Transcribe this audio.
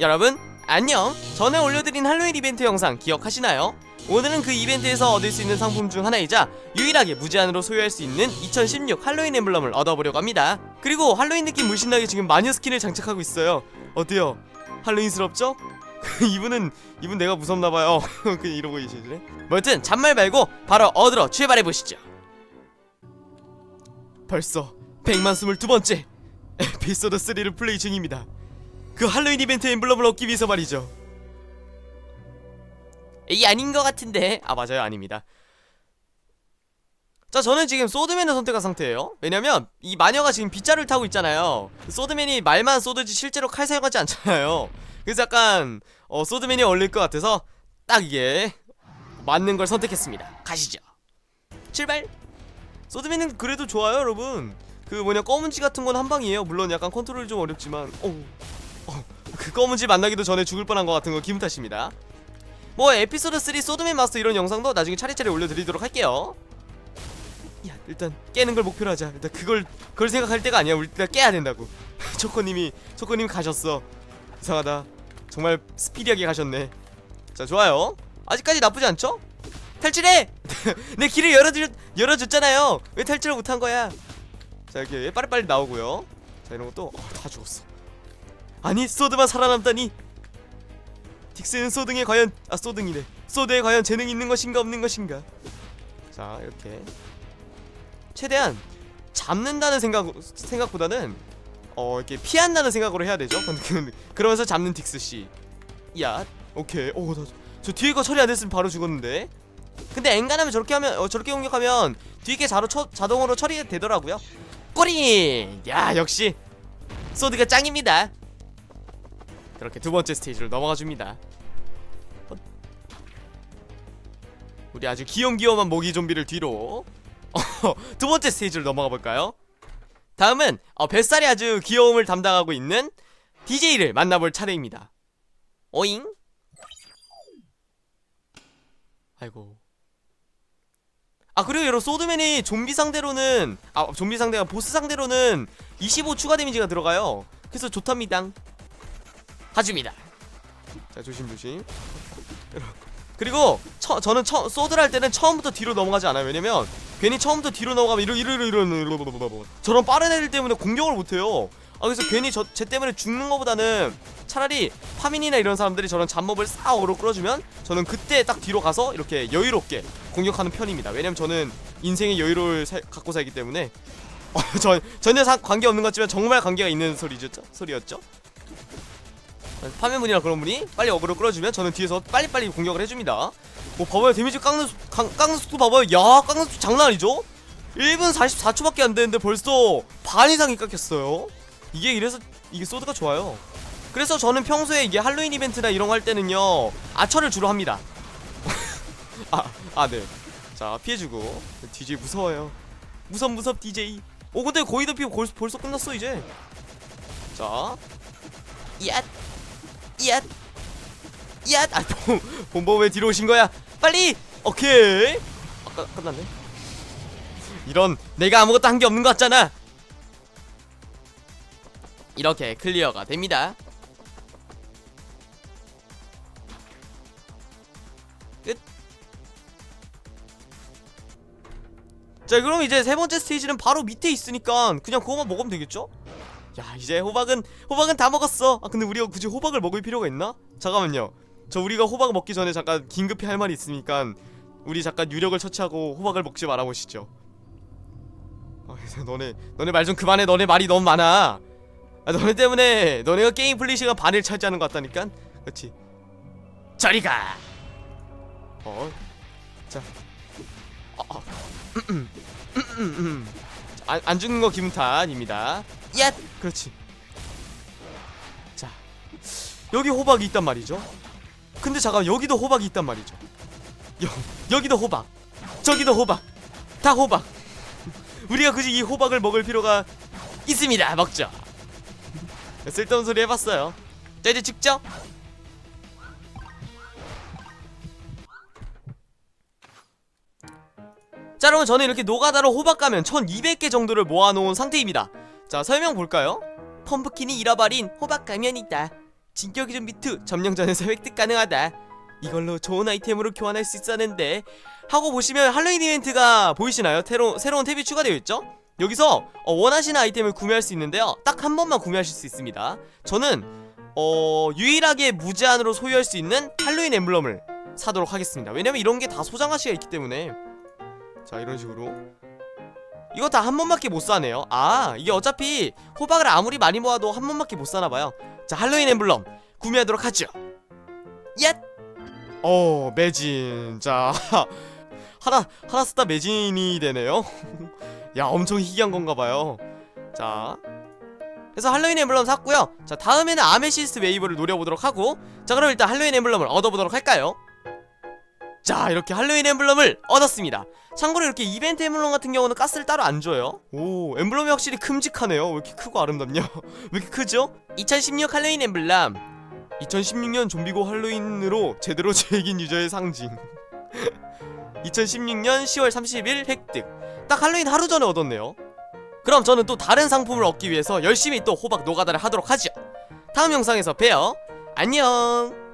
여러분 안녕. 전에 올려드린 할로윈 이벤트 영상 기억하시나요? 오늘은 그 이벤트에서 얻을 수 있는 상품 중 하나이자 유일하게 무제한으로 소유할 수 있는 2016 할로윈 엠블럼을 얻어보려고 합니다. 그리고 할로윈 느낌 물씬나게 지금 마녀 스킨을 장착하고 있어요. 어때요? 할로윈스럽죠? 이분은 이분 내가 무섭나봐요. 그냥 이러고 계시네. 뭐 여튼 잔말 말고 바로 얻으러 출발해보시죠. 벌써 100만 22번째 에피소드 3를 플레이 중입니다 그 할로윈 이벤트 엠블럼을 얻기 위해서 말이죠. 이 아닌 것 같은데. 아 맞아요 아닙니다. 자 저는 지금 소드맨을 선택한 상태예요. 왜냐면 이 마녀가 지금 빗자루를 타고 있잖아요. 소드맨이 말만 쏘드지 실제로 칼 사용하지 않잖아요. 그래서 약간 어, 소드맨이 어울릴 것 같아서 딱 이게 맞는 걸 선택했습니다. 가시죠. 출발. 소드맨은 그래도 좋아요 여러분. 그 뭐냐 검은지 같은 건 한 방이에요. 물론 약간 컨트롤이 좀 어렵지만. 어. 어, 그 검은지 만나기도 전에 죽을 뻔한 것 같은 거 기분 탓입니다. 뭐 에피소드 3 소드맨 마스터 이런 영상도 나중에 차례차례 올려드리도록 할게요. 야 일단 깨는 걸 목표로 하자. 일단 그걸 그걸 생각할 때가 아니야. 우리 일단 깨야 된다고. 초코님이 초코님 가셨어. 이상하다. 정말 스피디하게 가셨네. 자 좋아요. 아직까지 나쁘지 않죠? 탈출해! 내 길을 열어주 열어줬잖아요. 왜 탈출을 못한 거야? 자 이렇게 빨리빨리 나오고요. 자 이런 것도 어, 다 죽었어. 아니 소드만 살아남다니. 딕스는 소등에 과연 아 소등이네. 소드에 과연 재능이 있는 것인가 없는 것인가? 자 이렇게. 최대한 잡는다는 생각 생각보다는 어 이렇게 피한다는 생각으로 해야 되죠? 그- 그러면서 잡는 딕스 씨야 오케이. 오나저 뒤에 거 처리 안 됐으면 바로 죽었는데. 근데 엔간하면 저렇게 하면 어, 저렇게 공격하면 뒤에 게 자로 처, 자동으로 처리가 되더라고요. 꼬리! 야 역시 소드가 짱입니다 그렇게 두 번째 스테이지를 넘어가 줍니다. 어? 우리 아주 귀염귀염한 모기 좀비를 뒤로 어, 두 번째 스테이지를 넘어가 볼까요? 다음은 어, 뱃살이 아주 귀여움을 담당하고 있는 DJ를 만나볼 차례입니다. 오잉? 아이고. 아 그리고 여러분 소드맨이 좀비 상대로는 아 좀비 상대가 보스 상대로는 25 추가 데미지가 들어가요. 그래서 좋답니다. 가줍니다. 자 조심조심. 그리고 처, 저는 처, 소드를 할 때는 처음부터 뒤로 넘어가지 않아요. 왜냐면 괜히 처음부터 뒤로 넘어가면 이러 이러 이러 이러 저런 빠른 애들 때문에 공격을 못해요. 아 그래서 괜히 저, 쟤 때문에 죽는 것보다는 차라리 파민이나 이런 사람들이 저런 잡몹을 싹 어그로 끌어주면 저는 그때 딱 뒤로 가서 이렇게 여유롭게 공격하는 편입니다. 왜냐면 저는 인생의 여유를 살- 갖고 살기 때문에 어, 전 전혀 상, 관계 없는 것 같지만 정말 관계가 있는 소리죠 소리였죠. 파면분이나 그런 분이 빨리 어그로 끌어주면 저는 뒤에서 빨리빨리 공격을 해줍니다. 뭐 봐봐요. 데미지 강, 깎는 속도 봐봐요. 야 깎는 속도 장난 아니죠? 1분 44초밖에 안 되는데 벌써 반 이상이 깎였어요. 이게 이래서 이게 소드가 좋아요. 그래서 저는 평소에 이게 할로윈 이벤트나 이런 거 할 때는요 아처를 주로 합니다. 아아네자 피해주고. DJ 무서워요. 무섭 무섭 DJ 오 근데 거의 다 피고 벌써 끝났어 이제. 자. 얏 얏! 얏! 아, 봄, 봄범 왜 뒤로 오신 거야? 빨리! 오케이! 아, 끝, 끝났네. 이런, 내가 아무것도 한 게 없는 것 같잖아! 이렇게 클리어가 됩니다. 끝. 자, 그럼 이제 세 번째 스테이지는 바로 밑에 있으니까 그냥 그거만 먹으면 되겠죠? 야 이제 호박은 호박은 다 먹었어. 아 근데 우리가 굳이 호박을 먹을 필요가 있나? 잠깐만요. 저 우리가 호박 먹기 전에 잠깐 긴급히 할 말이 있으니까 우리 잠깐 유력을 처치하고 호박을 먹지 말아보시죠. 아 너네 너네 말 좀 그만해. 너네 말이 너무 많아. 아 너네 때문에 너네가 게임 플레이 시간 반을 차지하는 것 같다니까 그렇지 저리 가! 어? 자. 어, 어. 안, 안 죽는 거 기분 탓입니다. 얏! 그렇지. 자 여기 호박이 있단 말이죠. 근데 잠깐 여기도 호박이 있단 말이죠. 여, 여기도 호박. 저기도 호박. 다 호박. 우리가 굳이 이 호박을 먹을 필요가 있습니다. 먹죠. 쓸데없는 소리 해봤어요. 자 이제 죽죠 자 여러분 저는 이렇게 노가다로 호박 가면 1200개 정도를 모아놓은 상태입니다. 자 설명 볼까요? 펌프킨이 잃어버린 호박 가면이다. 진격의 좀비 2 점령전에서 획득 가능하다. 이걸로 좋은 아이템으로 교환할 수 있었는데 하고 보시면 할로윈 이벤트가 보이시나요? 새로, 새로운 탭이 추가되어 있죠? 여기서 어, 원하시는 아이템을 구매할 수 있는데요. 딱 한 번만 구매하실 수 있습니다. 저는 어, 유일하게 무제한으로 소유할 수 있는 할로윈 엠블럼을 사도록 하겠습니다. 왜냐면 이런 게 다 소장 가치가 있기 때문에 자 이런 식으로. 이거 다 한 번밖에 못 사네요. 아 이게 어차피 호박을 아무리 많이 모아도 한 번밖에 못 사나봐요. 자 할로윈 엠블럼 구매하도록 하죠. 얏! 어 매진. 자 하나 하나 쓰다 매진이 되네요. 야 엄청 희귀한 건가봐요. 자 그래서 할로윈 엠블럼 샀고요. 자 다음에는 아메시스트 웨이브를 노려보도록 하고. 자 그럼 일단 할로윈 엠블럼을 얻어보도록 할까요 자 이렇게 할로윈 엠블럼을 얻었습니다. 참고로 이렇게 이벤트 엠블럼 같은 경우는 가스를 따로 안 줘요. 오 엠블럼이 확실히 큼직하네요. 왜 이렇게 크고 아름답냐? 왜 이렇게 크죠? 2016 할로윈 엠블럼. 2016년 좀비고 할로윈으로 제대로 즐긴 유저의 상징. 2016년 10월 30일 획득. 딱 할로윈 하루 전에 얻었네요. 그럼 저는 또 다른 상품을 얻기 위해서 열심히 또 호박 노가다를 하도록 하죠. 다음 영상에서 봬요. 안녕